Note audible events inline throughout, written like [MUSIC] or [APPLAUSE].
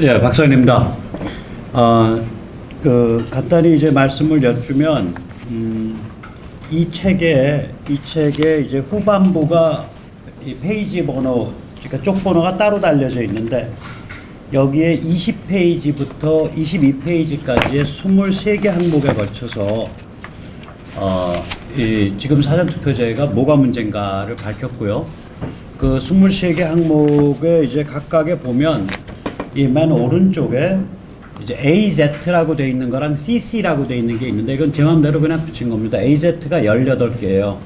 예, 박사님입니다. 어, 그 간단히 이제 말씀을 여쭈면 음, 이 책에 이 책에 이제 후반부가 이 페이지 번호 그러니까 쪽 번호가 따로 달려져 있는데 여기에 20페이지부터 22페이지까지의 23개 항목에 걸쳐서 어, 이 지금 사전투표제가 뭐가 문제인가를 밝혔고요. 그 23개 항목에 이제 각각에 보면 이 맨 오른쪽에 이제 AZ라고 돼 있는 거랑 CC라고 돼 있는 게 있는데 이건 제 마음대로 그냥 붙인 겁니다. AZ가 18개예요.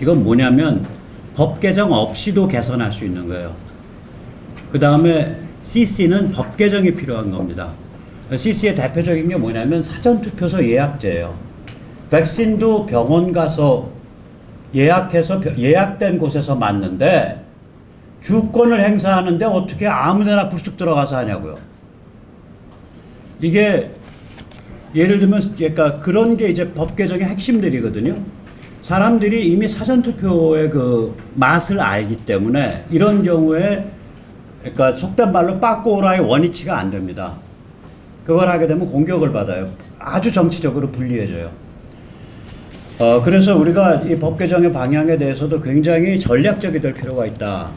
이건 뭐냐면 법 개정 없이도 개선할 수 있는 거예요. 그 다음에 CC는 법 개정이 필요한 겁니다. CC의 대표적인 게 뭐냐면 사전투표소 예약제예요. 백신도 병원 가서 예약해서 벼- 예약된 곳에서 맞는데 주권을 행사하는데 어떻게 아무데나 불쑥 들어가서 하냐고요. 이게 예를 들면 그러니까 그런 게 이제 법 개정의 핵심들이거든요. 사람들이 이미 사전 투표의 그 맛을 알기 때문에 이런 경우에 그러니까 속된 말로 빠꼬라의 원위치가 안 됩니다. 그걸 하게 되면 공격을 받아요. 아주 정치적으로 불리해져요. 어, 그래서 우리가 이 법 개정의 방향에 대해서도 굉장히 전략적이 될 필요가 있다.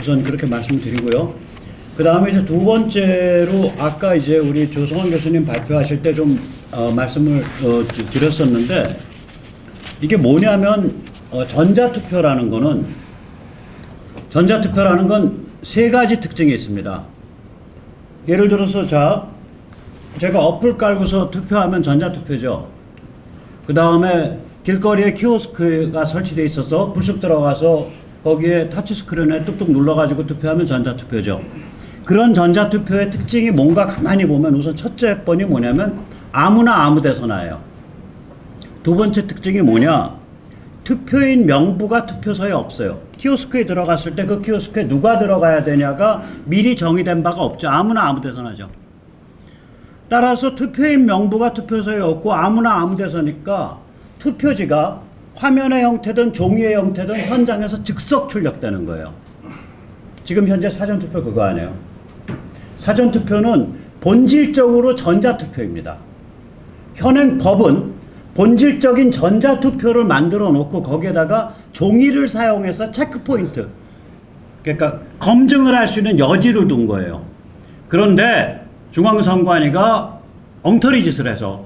우선 그렇게 말씀드리고요. 그 다음에 이제 두 번째로 아까 이제 우리 조성원 교수님 발표하실 때좀 어, 말씀을 어, 드- 드렸었는데 이게 뭐냐면 어, 전자투표라는 거는 전자투표라는 건 세 가지 특징이 있습니다. 예를 들어서 자 제가 어플 깔고서 투표하면 전자투표죠. 그 다음에 길거리에 키오스크가 설치되어 있어서 불쑥 들어가서 거기에 타치스크린에 뚝뚝 눌러가지고 투표하면 전자투표죠. 그런 전자투표의 특징이 뭔가 가만히 보면 우선 첫째 번이 뭐냐면 아무나 아무 데서나 해요. 두 번째 특징이 뭐냐? 투표인 명부가 투표소에 없어요. 키오스크에 들어갔을 때 그 키오스크에 누가 들어가야 되냐가 미리 정의된 바가 없죠. 아무나 아무 데서나 하죠. 따라서 투표인 명부가 투표소에 없고 아무나 아무 데서니까 투표지가 화면의 형태든 종이의 형태든 현장에서 즉석 출력되는 거예요. 지금 현재 사전투표 그거 안 해요. 사전투표는 본질적으로 전자투표입니다. 현행 법은 본질적인 전자투표를 만들어 놓고 거기에다가 종이를 사용해서 체크포인트, 그러니까 검증을 할 수 있는 여지를 둔 거예요. 그런데 중앙선관위가 엉터리 짓을 해서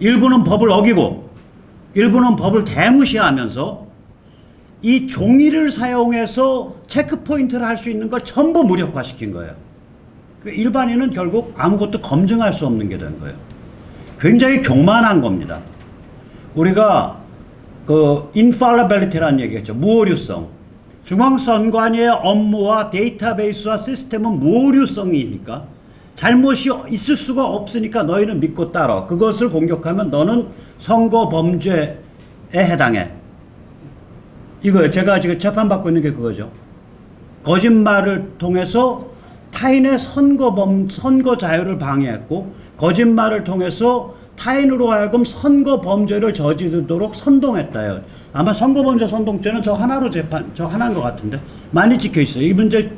일부는 법을 어기고 일부는 법을 대무시하면서 이 종이를 사용해서 체크포인트를 할 수 있는 걸 전부 무력화시킨 거예요. 그 일반인은 결국 아무것도 검증할 수 없는 게 된 거예요. 굉장히 교만한 겁니다. 우리가 그 infallibility라는 얘기했죠. 무오류성. 중앙선관위의 업무와 데이터베이스와 시스템은 무오류성이니까 잘못이 있을 수가 없으니까 너희는 믿고 따라. 그것을 공격하면 너는 선거 범죄에 해당해. 이거예요. 제가 지금 재판받고 있는 게 그거죠. 거짓말을 통해서 타인의 선거범 선거 자유를 방해했고 거짓말을 통해서 타인으로 하여금 선거 범죄를 저지르도록 선동했다요. 아마 선거 범죄 선동죄는 저 하나로 재판 저 하나인 것 같은데 많이 찍혀 있어요. 이 문제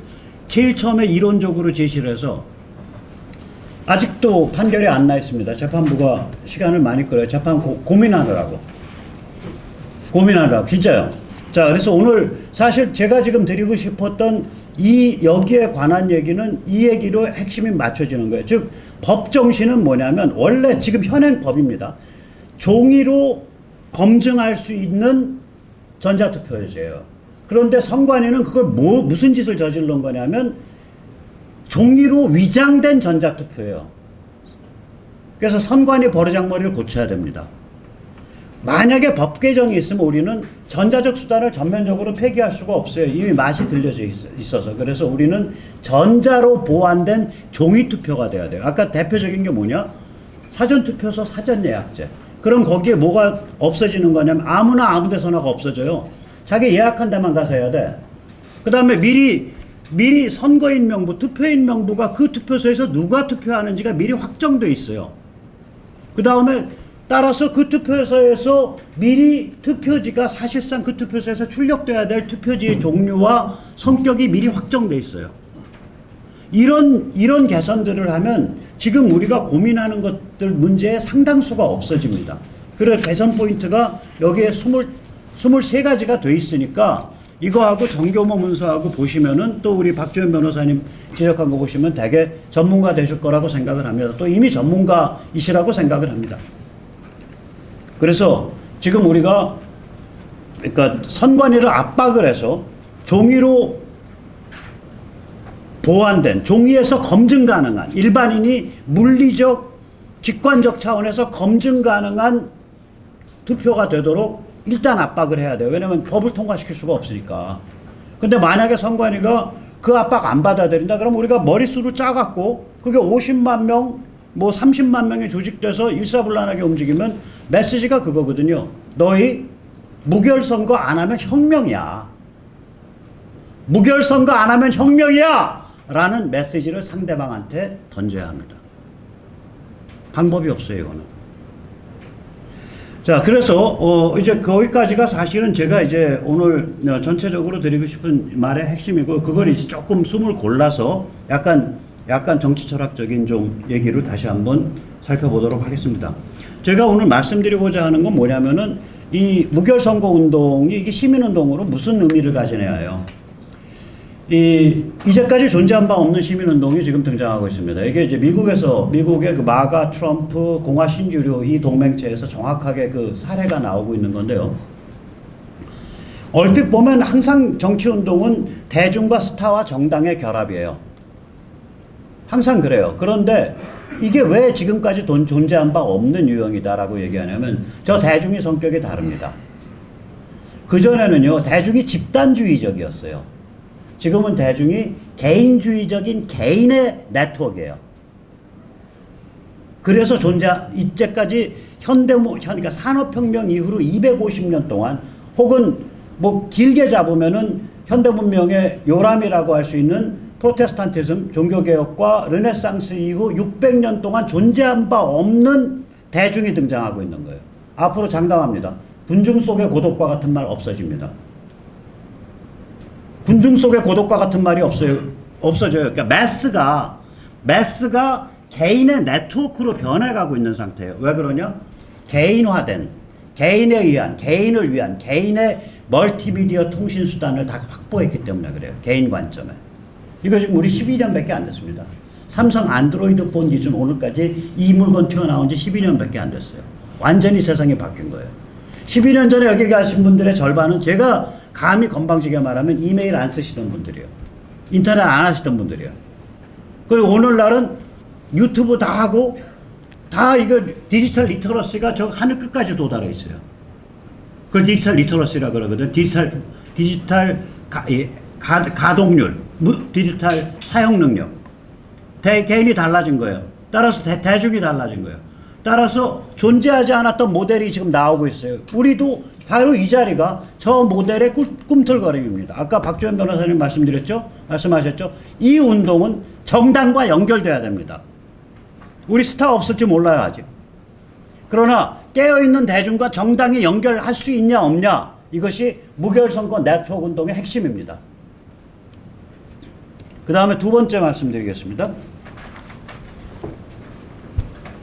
제일 처음에 이론적으로 제시를 해서 아직도 판결이 안 나 있습니다. 재판부가 시간을 많이 끌어요. 재판 고, 고민하느라고. 고민하느라고 진짜요. 자, 그래서 오늘 사실 제가 지금 드리고 싶었던 이 여기에 관한 얘기는 이 얘기로 핵심이 맞춰지는 거예요. 즉, 법 정신은 뭐냐면 원래 지금 현행 법입니다. 종이로 검증할 수 있는 전자투표제예요. 그런데 선관위는 그걸 뭐 무슨 짓을 저질른 거냐면 종이로 위장된 전자투표예요. 그래서 선관위 버르장머리를 고쳐야 됩니다. 만약에 법 개정이 있으면 우리는 전자적 수단을 전면적으로 폐기할 수가 없어요. 이미 맛이 들려져 있- 있어서. 그래서 우리는 전자로 보완된 종이 투표가 돼야 돼요. 아까 대표적인 게 뭐냐? 사전 투표소 사전 예약제. 그럼 거기에 뭐가 없어지는 거냐면 아무나 아무 데서나가 없어져요. 자기 예약한 데만 가서 해야 돼. 그 다음에 미리, 미리 선거인 명부, 투표인 명부가 그 투표소에서 누가 투표하는지가 미리 확정돼 있어요. 그 다음에 따라서 그 투표소에서 미리 투표지가 사실상 그 투표소에서 출력돼야 될 투표지의 종류와 성격이 미리 확정돼 있어요. 이런 이런 개선들을 하면 지금 우리가 고민하는 것들 문제의 상당수가 없어집니다. 그래서 개선 포인트가 여기에 20, 23가지가 돼 있으니까 이거하고 정교모 문서하고 보시면은 또 우리 박주현 변호사님 지적한 거 보시면 되게 전문가 되실 거라고 생각을 합니다. 또 이미 전문가이시라고 생각을 합니다. 그래서 지금 우리가 그러니까 선관위를 압박을 해서 종이로 보완된 종이에서 검증 가능한 일반인이 물리적 직관적 차원에서 검증 가능한 투표가 되도록 일단 압박을 해야 돼요. 왜냐하면 법을 통과시킬 수가 없으니까. 근데 만약에 선관위가 그 압박 안 받아들인다 그럼 우리가 머릿수로 짜갖고 그게 50만 명, 뭐 30만 명이 조직돼서 일사불란하게 움직이면 메시지가 그거거든요. 너희 무결선거 안 하면 혁명이야. 무결선거 안 하면 혁명이야! 라는 메시지를 상대방한테 던져야 합니다. 방법이 없어요, 이거는. 자, 그래서, 어, 이제 거기까지가 사실은 제가 이제 오늘 어, 전체적으로 드리고 싶은 말의 핵심이고, 그걸 이제 조금 숨을 골라서 약간, 약간 정치 철학적인 좀 얘기를 다시 한번 살펴보도록 하겠습니다. 제가 오늘 말씀드리고자 하는 건 뭐냐면은 이 무결 선거 운동이 이게 시민 운동으로 무슨 의미를 가지냐 해요. 이 이제까지 존재한 바 없는 시민운동이 지금 등장하고 있습니다. 이게 이제 미국에서 미국의 그 마가 트럼프 공화 신주류 이 동맹체에서 정확하게 그 사례가 나오고 있는 건데요. 얼핏 보면 항상 정치운동은 대중과 스타와 정당의 결합이에요. 항상 그래요. 그런데 이게 왜 지금까지 돈 존재한 바 없는 유형이다라고 얘기하냐면 저 대중의 성격이 다릅니다. 그전에는요, 대중이 집단주의적이었어요. 지금은 대중이 개인주의적인 개인의 네트워크예요. 그래서 존재 이때까지 현대 모 그러니까 산업혁명 이후로 250년 동안 혹은 뭐 길게 잡으면은 현대 문명의 요람이라고 할 수 있는 프로테스탄티즘 종교개혁과 르네상스 이후 600년 동안 존재한 바 없는 대중이 등장하고 있는 거예요. 앞으로 장담합니다. 군중 속의 고독과 같은 말 없어집니다. 군중 속의 고독과 같은 말이 없어요. 없어져요. 그러니까 매스가 매스가 개인의 네트워크로 변해가고 있는 상태예요. 왜 그러냐? 개인화된 개인에 의한 개인을 위한 개인의 멀티미디어 통신 수단을 다 확보했기 때문에 그래요. 개인 관점에. 이거 지금 우리 12년밖에 안 됐습니다. 삼성 안드로이드 폰 기준 오늘까지 이 물건 튀어나온 지 12년밖에 안 됐어요. 완전히 세상이 바뀐 거예요. 12년 전에 여기 가신 분들의 절반은 제가 감히 건방지게 말하면 이메일 안 쓰시던 분들이에요. 인터넷 안 하시던 분들이에요. 그리고 오늘날은 유튜브 다 하고 다 이거 디지털 리터러시가 저 하늘 끝까지 도달해 있어요. 그걸 디지털 리터러시라 그러거든. 디지털 디지털 가, 예, 가, 가동률, 무, 디지털 사용 능력. 대, 개인이 달라진 거예요. 따라서 대, 대중이 달라진 거예요. 따라서 존재하지 않았던 모델이 지금 나오고 있어요. 우리도 바로 이 자리가 저 모델의 꿈, 꿈틀거림입니다. 아까 박주현 변호사님 말씀드렸죠? 말씀하셨죠? 이 운동은 정당과 연결돼야 됩니다. 우리 스타 없을지 몰라요, 아직. 그러나 깨어있는 대중과 정당이 연결할 수 있냐, 없냐, 이것이 무결선거 네트워크 운동의 핵심입니다. 그 다음에 두 번째 말씀드리겠습니다.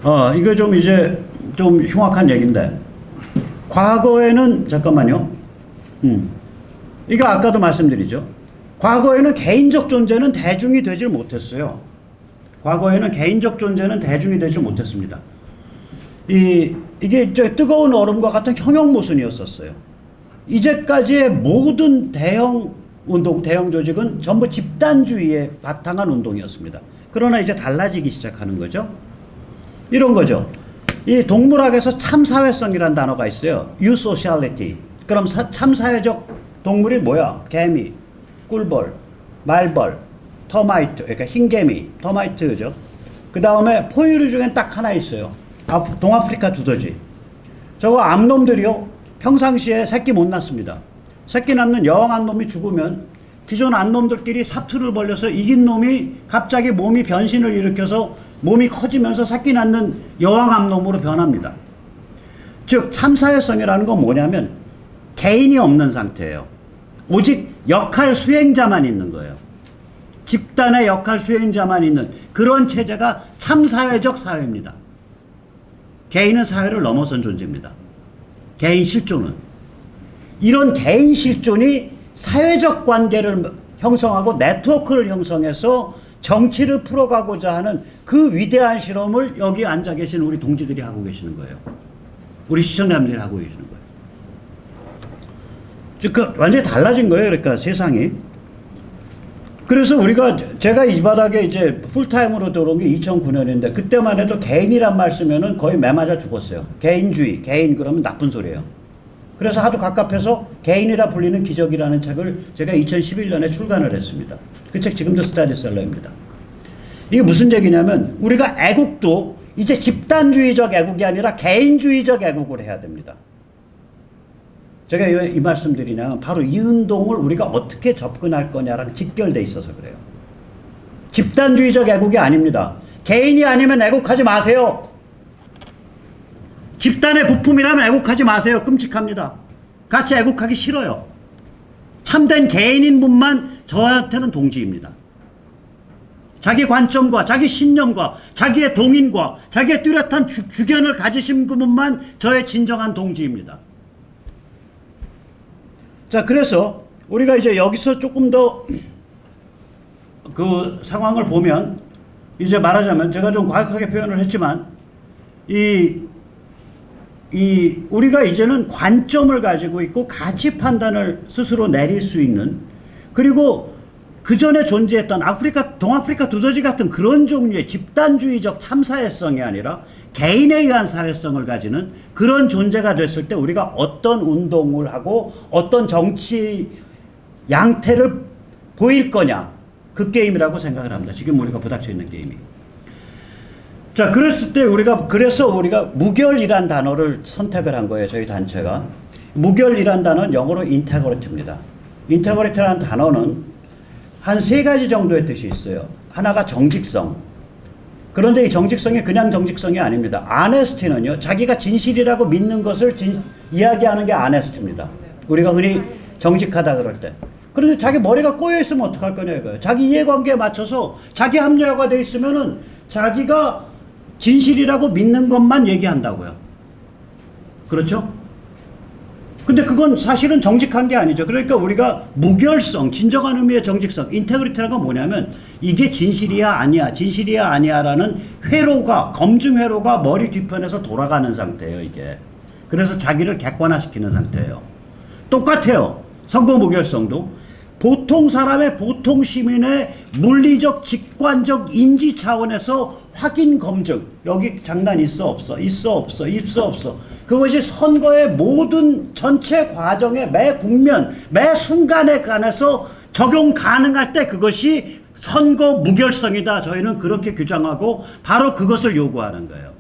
어, 이거 좀 이제 좀 흉악한 얘기인데, 과거에는, 잠깐만요. 음. 이거 아까도 말씀드리죠. 과거에는 개인적 존재는 대중이 되질 못했어요. 과거에는 개인적 존재는 대중이 되지 못했습니다. 이, 이게 이제 뜨거운 얼음과 같은 현역 모순이었었어요. 이제까지의 모든 대형 운동, 대형 조직은 전부 집단주의에 바탕한 운동이었습니다. 그러나 이제 달라지기 시작하는 거죠. 이런 거죠. 이 동물학에서 참사회성이라는 단어가 있어요. 유소셜리티. 그럼 사, 참사회적 동물이 뭐야? 개미, 꿀벌, 말벌, 터마이트, 그러니까 흰개미, 터마이트죠. 그 다음에 포유류 중엔 딱 하나 있어요. 아프, 동아프리카 두더지. 저거 암놈들이요. 평상시에 새끼 못 낳습니다. 새끼 낳는 여왕 암놈이 죽으면 기존 암놈들끼리 사투를 벌려서 이긴 놈이 갑자기 몸이 변신을 일으켜서 몸이 커지면서 새끼 낳는 여왕 암놈으로 변합니다. 즉 참사회성이라는 건 뭐냐면 개인이 없는 상태예요. 오직 역할 수행자만 있는 거예요. 집단의 역할 수행자만 있는 그런 체제가 참사회적 사회입니다. 개인은 사회를 넘어선 존재입니다. 개인 실존은. 이런 개인 실존이 사회적 관계를 형성하고 네트워크를 형성해서 정치를 풀어가고자 하는 그 위대한 실험을 여기 앉아 계신 우리 동지들이 하고 계시는 거예요. 우리 시청자분들이 하고 계시는 거예요. 즉, 그 완전히 달라진 거예요. 그러니까 세상이. 그래서 우리가 제가 이 바닥에 이제 풀타임으로 들어온 게 2009년인데 그때만 해도 개인이란 말 쓰면은 거의 매맞아 죽었어요. 개인주의, 개인 그러면 나쁜 소리예요. 그래서 하도 갑갑해서 개인이라 불리는 기적이라는 책을 제가 2011년에 출간을 했습니다. 그 책 지금도 스타디셀러입니다. 이게 무슨 얘기냐면 우리가 애국도 이제 집단주의적 애국이 아니라 개인주의적 애국을 해야 됩니다. 제가 왜이 말씀 드리냐면 바로 이 운동을 우리가 어떻게 접근할 거냐랑 직결돼 있어서 그래요. 집단주의적 애국이 아닙니다. 개인이 아니면 애국하지 마세요. 집단의 부품이라면 애국하지 마세요. 끔찍합니다. 같이 애국하기 싫어요. 참된 개인인 분만 저한테는 동지입니다. 자기 관점과 자기 신념과 자기의 동인과 자기의 뚜렷한 주, 주견을 가지신 분만 저의 진정한 동지입니다. 자, 그래서 우리가 이제 여기서 조금 더 그 상황을 보면 이제 말하자면 제가 좀 과격하게 표현을 했지만 이, 이 우리가 이제는 관점을 가지고 있고 가치 판단을 스스로 내릴 수 있는 그리고 그 전에 존재했던 아프리카 동아프리카 두더지 같은 그런 종류의 집단주의적 참사회성이 아니라 개인에 의한 사회성을 가지는 그런 존재가 됐을 때 우리가 어떤 운동을 하고 어떤 정치 양태를 보일 거냐 그 게임이라고 생각을 합니다. 지금 우리가 부닥쳐 있는 게임이. 자, 그랬을 때 우리가 그래서 우리가 무결이란 단어를 선택을 한 거예요. 저희 단체가 무결이란 단어는 영어로 인테그리티입니다. 인테그리티라는 단어는 한 세 가지 정도의 뜻이 있어요. 하나가 정직성. 그런데 이 정직성이 그냥 정직성이 아닙니다. 아네스티는요, 자기가 진실이라고 믿는 것을 진, 이야기하는 게 아네스티입니다. 우리가 흔히 정직하다 그럴 때. 그런데 자기 머리가 꼬여 있으면 어떡할 거냐 이거예요. 자기 이해관계에 맞춰서 자기 합리화가 돼 있으면은 자기가 진실이라고 믿는 것만 얘기한다고요. 그렇죠? 근데 그건 사실은 정직한 게 아니죠. 그러니까 우리가 무결성, 진정한 의미의 정직성, 인테그리티라는 건 뭐냐면 이게 진실이야 아니야, 진실이야 아니야라는 회로가 검증 회로가 머리 뒤편에서 돌아가는 상태예요, 이게. 그래서 자기를 객관화시키는 상태예요. 똑같아요. 선거 무결성도 보통 사람의 보통 시민의 물리적 직관적 인지 차원에서 확인 검증. 여기 장난 있어 없어? 있어 없어? 있어 없어? 그것이 선거의 모든 전체 과정의 매 국면 매 순간에 관해서 적용 가능할 때 그것이 선거 무결성이다. 저희는 그렇게 규정하고 바로 그것을 요구하는 거예요.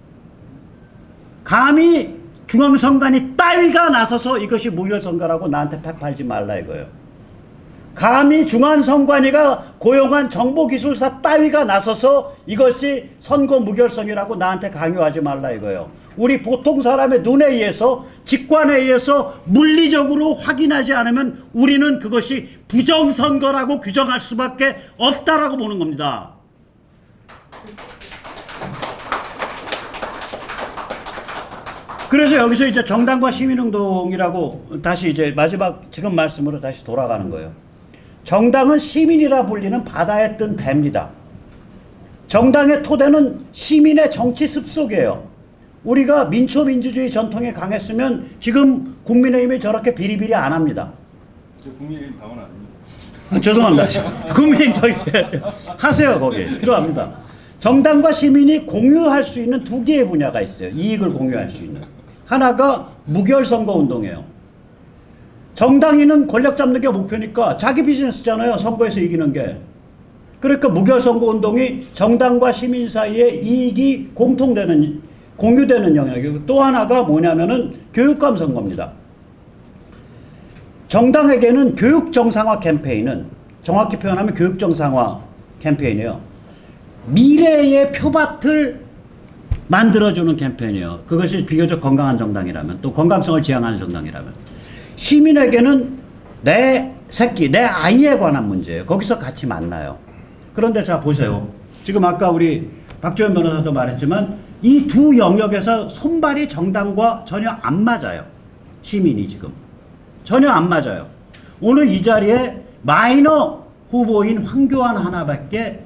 감히 중앙선관위 따위가 나서서 이것이 무결선거라고 나한테 패팔지 말라 이거예요 감히 중앙선관위가 고용한 정보기술사 따위가 나서서 이것이 선거 무결성이라고 나한테 강요하지 말라 이거예요. 우리 보통 사람의 눈에 의해서 직관에 의해서 물리적으로 확인하지 않으면 우리는 그것이 부정선거라고 규정할 수밖에 없다라고 보는 겁니다. 그래서 여기서 이제 정당과 시민운동이라고 다시 이제 마지막 지금 말씀으로 다시 돌아가는 거예요. 정당은 시민이라 불리는 바다에 뜬 배입니다. 정당의 토대는 시민의 정치 습속이에요. 우리가 민초민주주의 전통에 강했으면 지금 국민의힘이 저렇게 비리비리 안 합니다. 저 국민의힘 당원 아닙니다. 아, [LAUGHS] 죄송합니다. 국민의힘 더 [LAUGHS] 하세요 거기 필요합니다. 정당과 시민이 공유할 수 있는 두 개의 분야가 있어요. 이익을 공유할 수 있는 하나가 무결 선거 운동이에요. 정당인은 권력 잡는 게 목표니까 자기 비즈니스잖아요. 선거에서 이기는 게. 그러니까 무결선거 운동이 정당과 시민 사이에 이익이 공통되는 공유되는 영역이고 또 하나가 뭐냐면은 교육감 선거입니다. 정당에게는 교육 정상화 캠페인은 정확히 표현하면 교육 정상화 캠페인이에요. 미래의 표밭을 만들어주는 캠페인이에요. 그것이 비교적 건강한 정당이라면 또 건강성을 지향하는 정당이라면 시민에게는 내 새끼, 내 아이에 관한 문제예요. 거기서 같이 만나요. 그런데 자 보세요. 지금 아까 우리 박지원 변호사도 말했지만 이 두 영역에서 손발이 정당과 전혀 안 맞아요. 시민이 지금 전혀 안 맞아요. 오늘 이 자리에 마이너 후보인 황교안 하나밖에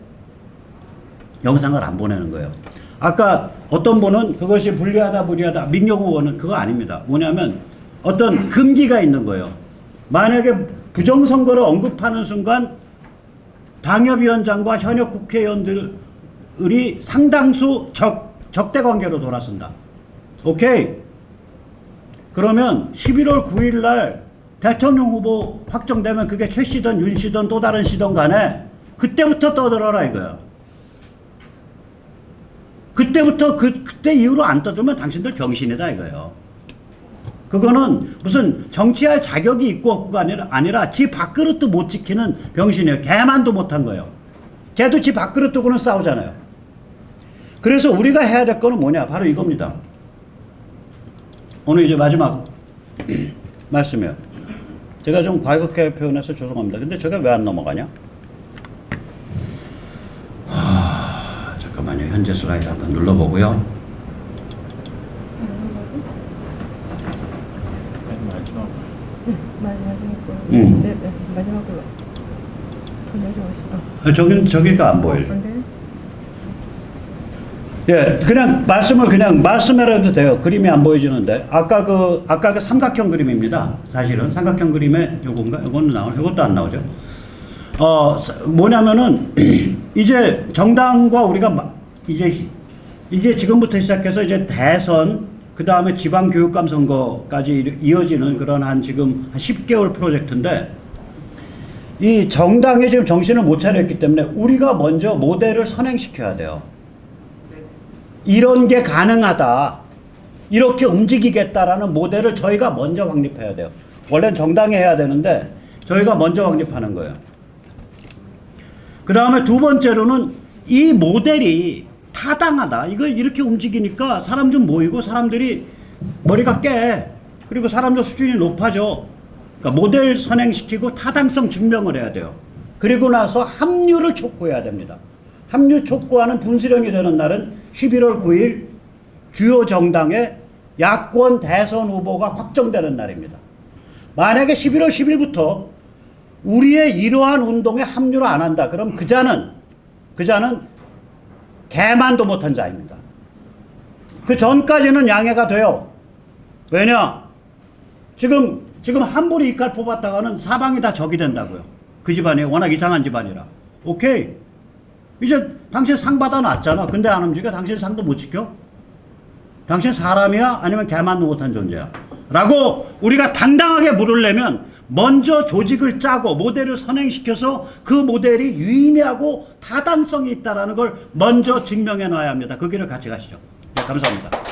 영상을 안 보내는 거예요. 아까 어떤 분은 그것이 불리하다 불리하다 민경 의원은 그거 아닙니다. 뭐냐면 어떤 금기가 있는 거예요. 만약에 부정선거를 언급하는 순간 당협위원장과 현역 국회의원들이 상당수 적, 적대 관계로 돌아선다. 오케이. 그러면 11월 9일 날 대통령 후보 확정되면 그게 최 씨든 윤 씨든 또 다른 씨든 간에 그때부터 떠들어라 이거야. 그때부터 그 그때 이후로 안 떠들면 당신들 병신이다 이거예요. 그거는 무슨 정치할 자격이 있고 없고가 아니라 아니라 지 밥그릇도 못 지키는 병신이에요. 개만도 못한 거예요. 걔도 지 밥그릇 두고는 싸우잖아요. 그래서 우리가 해야 될 거는 뭐냐? 바로 이겁니다. 오늘 이제 마지막 [CLEARS THROAT] 말씀이에요. 제가 좀 과격하게 표현해서 죄송합니다. 근데 제가 왜 안 넘어가냐? 하, 잠깐만요. 현재 슬라이드 한번 눌러보고요. 맨 마지막 네, 마지막에 거. 음. 네, 네, 마지막 걸로. 더 내려오시죠. 아, 저기 저기가 안 보여요. 근데 예, 그냥 말씀을 그냥 말씀해도 돼요. 그림이 안 보여지는데 아까 그 아까 그 삼각형 그림입니다. 사실은 삼각형 그림에 요건가 요거는 나오 요것도 안 나오죠. 어 사- 뭐냐면은 [CLEARS THROAT] 이제 정당과 우리가 마- 이제 이게 지금부터 시작해서 이제 대선 그 다음에 지방 교육감 선거까지 이- 이어지는 그런 한 지금 한 10개월 프로젝트인데 이 정당이 지금 정신을 못 차렸기 때문에 우리가 먼저 모델을 선행시켜야 돼요. 이런 게 가능하다. 이렇게 움직이겠다라는 모델을 저희가 먼저 확립해야 돼요. 원래는 정당이 해야 되는데 저희가 먼저 확립하는 거예요. 그 다음에 두 번째로는 이 모델이 타당하다. 이걸 이렇게 움직이니까 사람 좀 모이고 사람들이 머리가 깨. 그리고 사람들 수준이 높아져. 그러니까 모델 선행시키고 타당성 증명을 해야 돼요. 그리고 나서 합류를 촉구해야 됩니다. 합류 촉구하는 분수령이 되는 날은 11월 9일 주요 정당의 야권 대선 후보가 확정되는 날입니다. 만약에 11월 10일부터 우리의 이러한 운동에 합류를 안 한다. 그럼 그 자는 그 자는 개만도 못한 자입니다. 그 전까지는 양해가 돼요. 왜냐? 지금 지금 함부로 이칼 뽑았다가는 사방이 다 적이 된다고요. 그 집안이 워낙 이상한 집안이라. 오케이. 이제 당신 상 받아놨잖아. 근데 안 움직여. 당신 상도 못 지켜? 당신 사람이야? 아니면 개만도 못한 존재야? 라고 우리가 당당하게 물으려면 먼저 조직을 짜고 모델을 선행시켜서 그 모델이 유의미하고 타당성이 있다라는 걸 먼저 증명해 놔야 합니다. 그 길을 같이 가시죠. 네, 감사합니다.